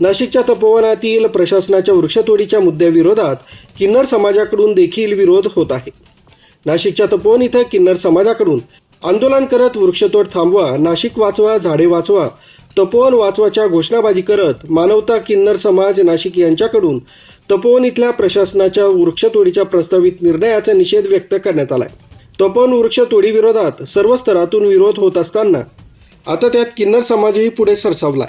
नाशिकच्या तपोवनातील प्रशासनाच्या वृक्षतोडीच्या मुद्द्याविरोधात किन्नर समाजाकडून देखील विरोध होत आहे. नाशिकच्या तपोवन इथं किन्नर समाजाकडून आंदोलन करत वृक्षतोड थांबवा नाशिक वाचवा झाडे वाचवा तपोवन वाचवाच्या घोषणाबाजी करत मानवता किन्नर समाज नाशिक यांच्याकडून तपोवन इथल्या प्रशासनाच्या वृक्षतोडीच्या प्रस्तावित निर्णयाचा निषेध व्यक्त करण्यात आलाय. तपोवन वृक्षतोडीविरोधात सर्व स्तरातून विरोध होत असताना आता त्यात किन्नर समाजही पुढे सरसावलाय.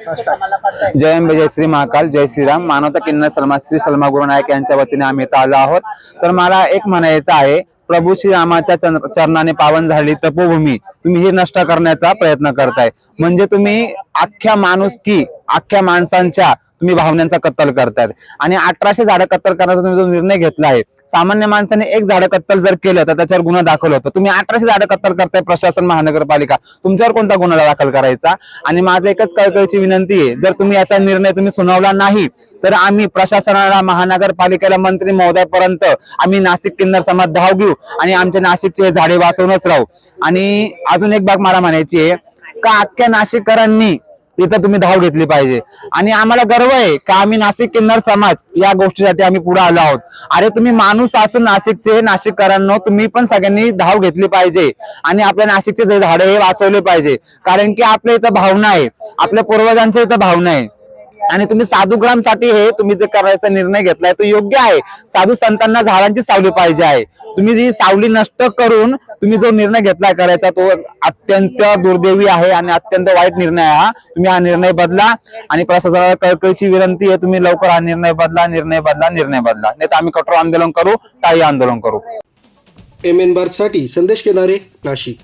जय अंबे जय श्री महाकाल जय श्रीराम. मानवता किन्नर सलमा श्री सलमा गुरु नायक यांच्या वतीने आम्ही इथं आलो आहोत. तर मला एक म्हणायचं आहे प्रभू श्रीरामाच्या चरणाने पावन झाली तपोभूमी. तुम्ही ही नष्ट करण्याचा प्रयत्न करताय. म्हणजे तुम्ही अख्ख्या माणूस की अख्ख्या माणसांच्या तुम्ही भावनांचा कत्तल करतायत. आणि अठराशे झाडं कत्तल करण्याचा तुम्ही जो निर्णय घेतला आहे सामान्य माणसाने एक झाडं कत्तल जर केलं तर त्याच्यावर गुन्हा दाखल होतो. तुम्ही अठराशे झाडं कत्तल करताय प्रशासन महानगरपालिका. तुमच्यावर कोणता गुन्हा दाखल करायचा? आणि माझं एकच कळकळीची विनंती आहे जर तुम्ही याचा निर्णय तुम्ही सुनावला नाही तर आम्ही प्रशासनाला महानगरपालिकेला मंत्री महोदयापर्यंत आम्ही नाशिक किन्नर समाज धाव घेऊ आणि आमच्या नाशिकचे झाडे वाचवूनच राहू. आणि अजून एक बाग मला म्हणायची आहे का अख्ख्या नाशिककरांनी इथं तुम्ही धाव घेतली पाहिजे. आणि आम्हाला गर्व आहे का आम्ही नाशिक किन्नर समाज या गोष्टीसाठी आम्ही पुढे आलो आहोत. अरे तुम्ही माणूस असून नाशिकचे नाशिककरांनो तुम्ही पण सगळ्यांनी धाव घेतली पाहिजे. आणि आपल्या नाशिकचे जे झाडे हे वाचवले पाहिजे. कारण की आपल्या इथं भावना आहे. आपल्या पूर्वजांच्या इथं भावना आहे. आणि तुम्ही साधुग्रामसाठी हे तुम्ही जे करायचा निर्णय घेतलाय तो योग्य आहे. साधू संतांना झाडांची सावली पाहिजे आहे. तुम्ही जी सावली नष्ट करून तुम्ही जो निर्णय घेतलाय करायचा तो अत्यंत दुर्दैवी आहे आणि अत्यंत वाईट निर्णय हा. तुम्ही हा निर्णय बदला आणि प्रशासनाला कळकळीची विनंती आहे तुम्ही लवकर हा निर्णय बदला निर्णय बदला निर्णय बदला. नाही तर आम्ही कठोर आंदोलन करू काही आंदोलन करू. एम एनसाठी संदेश केदारे नाशिक.